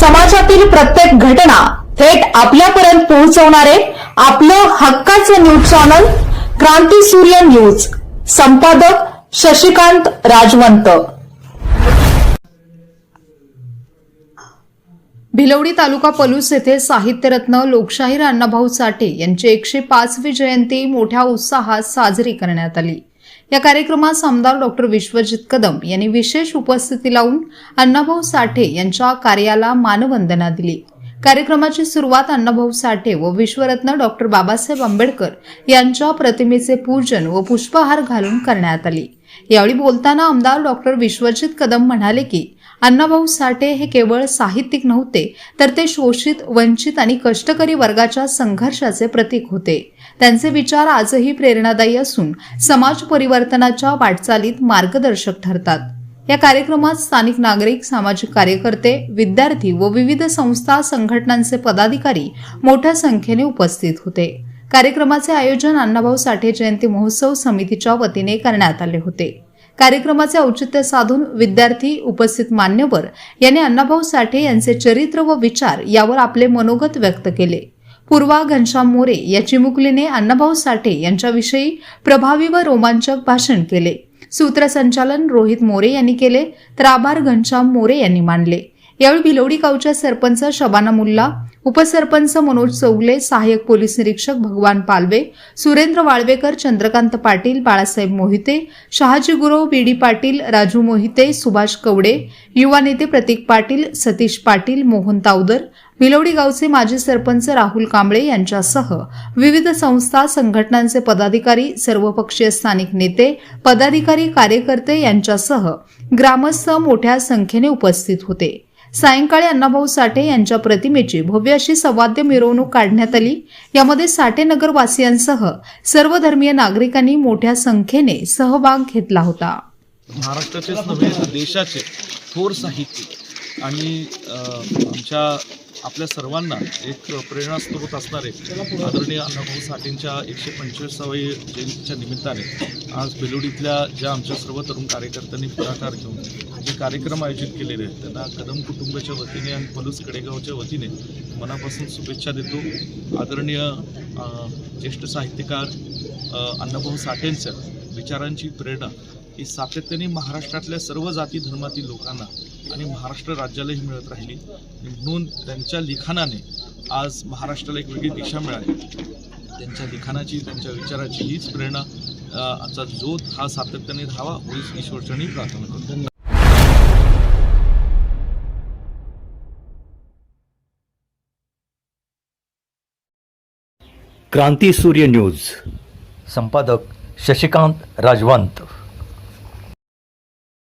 समाजातील प्रत्येक घटना थेट आपल्यापर्यंत पोहोचवणारे आपलं हक्काचं न्यूज चॅनल क्रांती सूर्य न्यूज. संपादक शशिकांत राजवंत. भिलवडी तालुका पलूस येथे साहित्यरत्न लोकशाहीर अण्णाभाऊ साठे यांची एकशे पाचवी जयंती मोठ्या उत्साहात साजरी करण्यात आली. या कार्यक्रमास आमदार डॉक्टर विश्वजित कदम यांनी विशेष उपस्थिती लावून अण्णाभाऊ साठे यांच्या कार्याला मानवंदना दिली. कार्यक्रमाची सुरुवात अण्णाभाऊ साठे व विश्वरत्न डॉक्टर बाबासाहेब आंबेडकर यांच्या प्रतिमेचे पूजन व पुष्पहार घालून करण्यात आली. यावेळी बोलताना आमदार डॉक्टर विश्वजित कदम म्हणाले की अण्णाभाऊ साठे हे केवळ साहित्यिक नव्हते तर ते शोषित वंचित आणि कष्टकरी वर्गाच्या संघर्षाचे प्रतीक होते. त्यांचे विचार आजही प्रेरणादायी असून समाज परिवर्तनाच्या वाटचालीत मार्गदर्शक ठरतात. या कार्यक्रमात स्थानिक नागरिक सामाजिक कार्यकर्ते विद्यार्थी व विविध संस्था संघटनांचे पदाधिकारी मोठ्या संख्येने उपस्थित होते. कार्यक्रमाचे आयोजन अण्णाभाऊ साठे जयंती महोत्सव समितीच्या वतीने करण्यात आले होते. कार्यक्रमाचे औचित्य साधून विद्यार्थी उपस्थित मान्यवर यांनी अण्णाभाऊ साठे यांचे चरित्र व विचार यावर आपले मनोगत व्यक्त केले. पूर्वा घनश्याम मोरे या चिमुकलीने अण्णाभाऊ साठे यांच्याविषयी प्रभावी व रोमांचक भाषण केले. सूत्रसंचालन रोहित मोरे यांनी केले तर आभार घनश्याम मोरे यांनी मानले. यावेळी भिलवडी गावच्या सरपंच शबाना मुल्ला उपसरपंच मनोज चौगले सहाय्यक पोलीस निरीक्षक भगवान पालवे सुरेंद्र वाळवेकर चंद्रकांत पाटील बाळासाहेब मोहिते शहाजी गुरव बीडी पाटील राजू मोहिते सुभाष कवडे युवा नेते प्रतीक पाटील सतीश पाटील मोहन तावदर भिलवडी गावचे माजी सरपंच राहुल कांबळे यांच्यासह विविध संस्था संघटनांचे पदाधिकारी सर्वपक्षीय स्थानिक नेते पदाधिकारी कार्यकर्ते यांच्यासह ग्रामस्थ मोठ्या संख्येने उपस्थित होते. सायंकाळी अण्णाभाऊ साठे यांच्या प्रतिमेची भव्य अशी सवाद्य मिरवणूक काढण्यात आली. यामध्ये साठे नगरवासियांसह सर्व धर्मीय नागरिकांनी मोठ्या संख्येने सहभाग घेतला होता. महाराष्ट्राचेच नव्हे देशाचे थोर साहित्यिक आणि आमच्या आपल्या सर्वांना एक प्रेरणास्रोत असणारे आदरणीय अण्णाभाऊ साठेंच्या एकशे पंचवीसावी जयंतीच्या निमित्ताने आज बेलुडीतल्या ज्या आमच्या सर्व तरुण कार्यकर्त्यांनी पुढाकार घेऊन जे कार्यक्रम आयोजित केलेले आहेत त्यांना कदम कुटुंबाच्या वतीने आणि पलूस कडेगावच्या वतीने मनापासून शुभेच्छा देतो. आदरणीय ज्येष्ठ साहित्यकार अण्णाभाऊ साठेंच्या विचारांची प्रेरणा ही सातत्याने महाराष्ट्रातल्या सर्व जाती धर्मातील लोकांना आणि महाराष्ट्र राज्यालाही मिळत राहिली. म्हणून त्यांच्या लिखाणाने आज महाराष्ट्राला एक वेगळी दिशा मिळाली. त्यांच्या लिखाणाची त्यांच्या विचाराची हीच प्रेरणा आजचा चा जोत हा सातत्याने राहावा होईच ईश्वरचरणी प्रार्थना करतो. क्रांती सूर्य न्यूज. संपादक शशिकांत राजवंत.